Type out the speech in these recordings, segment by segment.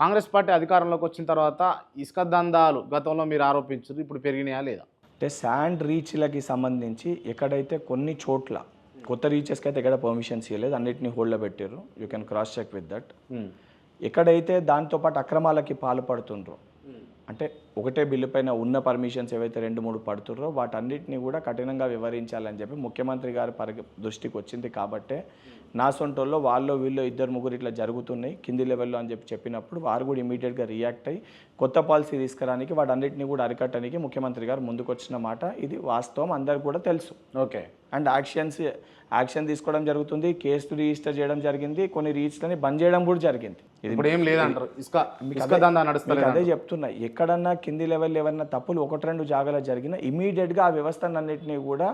Congress party అధికారంలోకి వచ్చిన తర్వాత ఇసుక దందాలు గతంలో మీరు ఆరోపించారు ఇప్పుడు పెరిగినాయా లేదా? అంటే శాండ్ రీచ్లకి సంబంధించి ఎక్కడైతే కొన్ని చోట్ల కొత్త రీచెస్కి అయితే ఎక్కడ పర్మిషన్స్ ఇవ్వలేదు అన్నిటిని హోల్డ్లో పెట్టారు you can cross check with that ఎక్కడైతే దాంతోపాటు అక్రమాలకి పాల్పడుతుండ్రో అంటే ఒకటే బిల్లు పైన ఉన్న పర్మిషన్స్ ఏవైతే రెండు మూడు పడుతుర్రో వాటన్నిటిని కూడా కఠినంగా వివరించాలని చెప్పి ముఖ్యమంత్రి గారి పరి దృష్టికి వచ్చింది కాబట్టే నా సొంటోల్లో వాళ్ళు వీళ్ళు ఇద్దరు ముగ్గురు ఇట్లా జరుగుతున్నాయి కింది లెవెల్లో అని చెప్పి చెప్పినప్పుడు వారు కూడా ఇమీడియట్గా రియాక్ట్ అయ్యి కొత్త పాలసీ తీసుకురానికి వాటన్నిటిని కూడా అరికట్టడానికి ముఖ్యమంత్రి గారు ముందుకొచ్చిన మాట. ఇది వాస్తవం అందరికి కూడా తెలుసు. ఓకే. అండ్ యాక్షన్స్ యాక్షన్ తీసుకోవడం జరుగుతుంది కేసు రిజిస్టర్ చేయడం జరిగింది కొన్ని రీచ్లని బంద్ చేయడం కూడా జరిగింది. ఇప్పుడు ఏం లేదంటారు? అదే చెప్తున్నా. ఎక్కడన్నా కింది లెవెల్ ఏమన్నా తప్పులు ఒకటి రెండు జాగాలో జరిగినా ఇమీడియట్గా ఆ వ్యవస్థనన్నింటినీ కూడా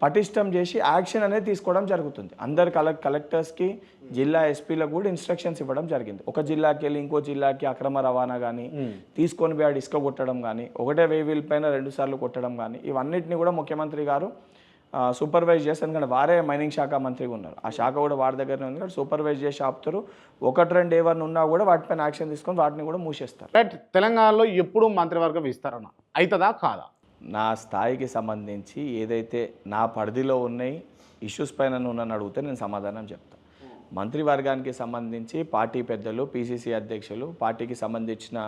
పటిష్టం చేసి యాక్షన్ అనేది తీసుకోవడం జరుగుతుంది. అందరు కలెక్ కలెక్టర్స్కి జిల్లా ఎస్పీలకు కూడా ఇన్స్ట్రక్షన్స్ ఇవ్వడం జరిగింది. ఒక జిల్లాకి వెళ్ళి ఇంకో జిల్లాకి అక్రమ రవాణా కానీ తీసుకొని పోయి ఆడ ఇసుక కొట్టడం కానీ ఒకటే వెయ్యి పైన రెండు సార్లు కొట్టడం కానీ ఇవన్నిటిని కూడా ముఖ్యమంత్రి గారు సూపర్వైజ్ చేస్తారు ఎందుకంటే వారే మైనింగ్ శాఖ మంత్రిగా ఉన్నారు. ఆ శాఖ కూడా వారి దగ్గరనే ఉంది కాబట్టి సూపర్వైజ్ చేసి ఆపుతారు. ఒకటి రెండు ఏవన్నీ ఉన్నా కూడా వాటిపైన యాక్షన్ తీసుకొని వాటిని కూడా మూసేస్తారు. రైట్ తెలంగాణలో ఎప్పుడు మంత్రివర్గ విస్తరణ అవుతుందా కాదా? నా స్థాయికి సంబంధించి ఏదైతే నా పరిధిలో ఉన్నాయి ఇష్యూస్ పైన నువ్వు నన్ను అడిగితే నేను సమాధానం చెప్తాను మంత్రివర్గానికి సంబంధించి పార్టీ పెద్దలు పిసిసి అధ్యక్షులు పార్టీకి సంబంధించిన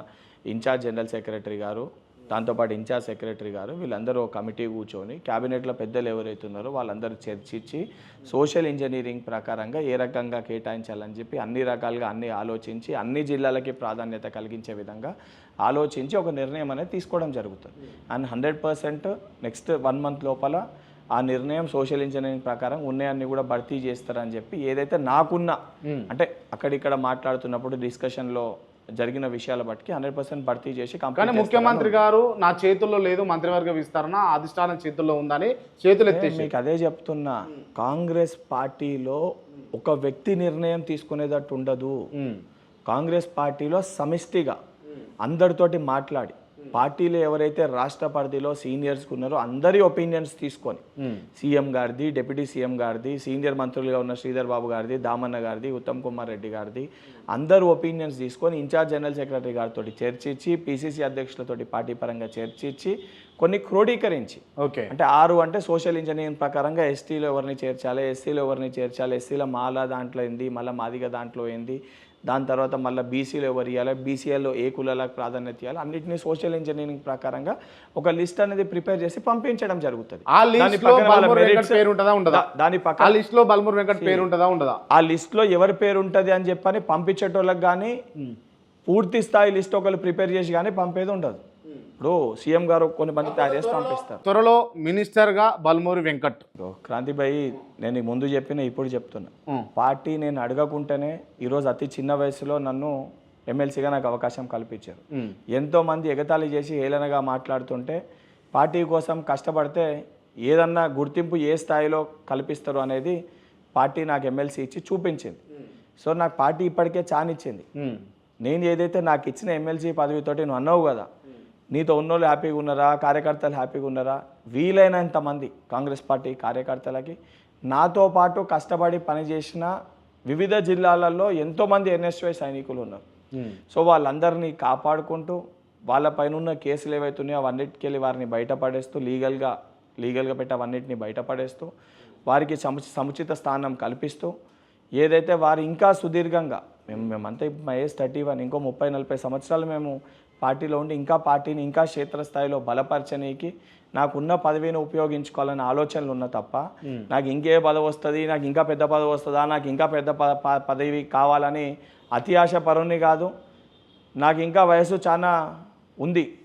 ఇన్ఛార్జ్ జనరల్ సెక్రటరీ గారు దాంతోపాటు ఇన్ఛార్జ్ సెక్రటరీ గారు వీళ్ళందరూ ఒక కమిటీ కూర్చొని క్యాబినెట్లో పెద్దలు ఎవరైతే ఉన్నారో వాళ్ళందరూ చర్చించి సోషల్ ఇంజనీరింగ్ ప్రకారంగా ఏ రకంగా కేటాయించాలని చెప్పి అన్ని రకాలుగా అన్ని ఆలోచించి అన్ని జిల్లాలకి ప్రాధాన్యత కలిగించే విధంగా ఆలోచించి ఒక నిర్ణయం అనేది తీసుకోవడం జరుగుతుంది. And hundred percent next one month లోపల ఆ నిర్ణయం సోషల్ ఇంజనీరింగ్ ప్రకారం ఉన్నాయన్ని కూడా భర్తీ చేస్తారని చెప్పి ఏదైతే నాకున్న అంటే అక్కడిక్కడ మాట్లాడుతున్నప్పుడు డిస్కషన్లో జరిగిన విషయాల బట్టి హండ్రెడ్ పర్సెంట్ భర్తీ చేసి కానీ ముఖ్యమంత్రి గారు నా చేతుల్లో లేదు మంత్రివర్గ విస్తరణ అధిష్టానం చేతుల్లో ఉందని చేతులు ఎత్తేసి మీకు అదే చెప్తున్నా కాంగ్రెస్ పార్టీలో ఒక వ్యక్తి నిర్ణయం తీసుకునేటట్టు ఉండదు. కాంగ్రెస్ పార్టీలో సమిష్టిగా అందరితోటి మాట్లాడి పార్టీలో ఎవరైతే రాష్ట్ర పరిధిలో సీనియర్స్ ఉన్నారో అందరి ఒపీనియన్స్ తీసుకొని సీఎం గారిది డిప్యూటీ సీఎం గారిది సీనియర్ మంత్రులుగా ఉన్న శ్రీధర్ బాబు గారిది దామన్న గారిది ఉత్తమ్ కుమార్ రెడ్డి గారిది అందరు ఒపీనియన్స్ తీసుకొని ఇన్ఛార్జ్ జనరల్ సెక్రటరీ గారితో చర్చించి పిసిసి అధ్యక్షులతోటి పార్టీ పరంగా చర్చించి కొన్ని క్రోడీకరించి ఓకే. అంటే ఆరు అంటే సోషల్ ఇంజనీరింగ్ ప్రకారంగా ఎస్టీలో ఎవరిని చేర్చాలి ఎస్సీలో ఎవరిని చేర్చాలి ఎస్సీలో మాల దాంట్లో ఏంది మళ్ళీ మాదిగ దాంట్లో ఏంది దాని తర్వాత మళ్ళీ బీసీలో ఎవరు ఇవ్వాలి బీసీఎల్లో ఏ కులాలకు ప్రాధాన్యత ఇవ్వాలి అన్నింటినీ సోషల్ ఇంజనీరింగ్ ప్రకారంగా ఒక లిస్ట్ అనేది ప్రిపేర్ చేసి పంపించడం జరుగుతుంది. ఆ దాని లిస్ట్లో బల్మూర్ వెంకట్ పేరు ఉంటుందా ఉండదా? దా- దాని ఆ లిస్ట్లో బల్మూర్ వెంకట్ పేరు ఉంటుందా ఉండదా? ఆ లిస్ట్లో ఎవరి పేరు ఉంటుంది అని చెప్పని పంపించేటోళ్ళకి కానీ పూర్తి స్థాయి లిస్ట్ ఒకళ్ళు ప్రిపేర్ చేసి కానీ పంపేది ఉండదు. ఇప్పుడు సీఎం గారు కొన్ని మంది తయారు చేసి పంపిస్తారు. త్వరలో మినిస్టర్గా బల్మూరి వెంకట్. బ్రో, క్రాంతిభాయి నేను ముందు చెప్పిన ఇప్పుడు చెప్తున్నా. పార్టీ నేను అడగకుంటేనే ఈరోజు అతి చిన్న వయసులో నన్ను ఎమ్మెల్సీగా నాకు అవకాశం కల్పించారు. ఎంతో మంది ఎగతాళి చేసి హేళనగా మాట్లాడుతుంటే పార్టీ కోసం కష్టపడితే ఏదన్నా గుర్తింపు ఏ స్థాయిలో కల్పిస్తారు అనేది పార్టీ నాకు ఎమ్మెల్సీ ఇచ్చి చూపించింది. సో నాకు పార్టీ ఇప్పటికే చానిచ్చింది. నేను ఏదైతే నాకు ఇచ్చిన ఎమ్మెల్సీ పదవితోటి నువ్వు అన్నావు కదా నీతో ఉన్నోళ్ళు హ్యాపీగా ఉన్నారా? కార్యకర్తలు హ్యాపీగా ఉన్నారా? వీలైనంత మంది కాంగ్రెస్ పార్టీ కార్యకర్తలకి నాతో పాటు కష్టపడి పనిచేసిన వివిధ జిల్లాలలో ఎంతోమంది ఎన్ఎస్వై సైనికులు ఉన్నారు. సో వాళ్ళందరినీ కాపాడుకుంటూ వాళ్ళపైన ఉన్న కేసులు ఏవైతే ఉన్నాయో అవన్నిటికి వెళ్ళి వారిని బయటపడేస్తూ లీగల్గా లీగల్గా పెట్టి అవన్నిటిని బయటపడేస్తూ వారికి సముచి సముచిత స్థానం కల్పిస్తూ ఏదైతే వారు ఇంకా సుదీర్ఘంగా మేము మేమంతా మా ఏజ్ థర్టీ వన్ ఇంకో ముప్పై నలభై సంవత్సరాలు మేము పార్టీలో ఉండి ఇంకా పార్టీని ఇంకా క్షేత్రస్థాయిలో బలపరచనీకి నాకున్న పదవిని ఉపయోగించుకోవాలనే ఆలోచనలు ఉన్న తప్ప నాకు ఇంకే పదవి వస్తుంది నాకు ఇంకా పెద్ద పదవి వస్తుందా నాకు ఇంకా పెద్ద పదవి కావాలని అతి ఆశ పరుణ్ణి కాదు. నాకు ఇంకా వయసు చాలా ఉంది.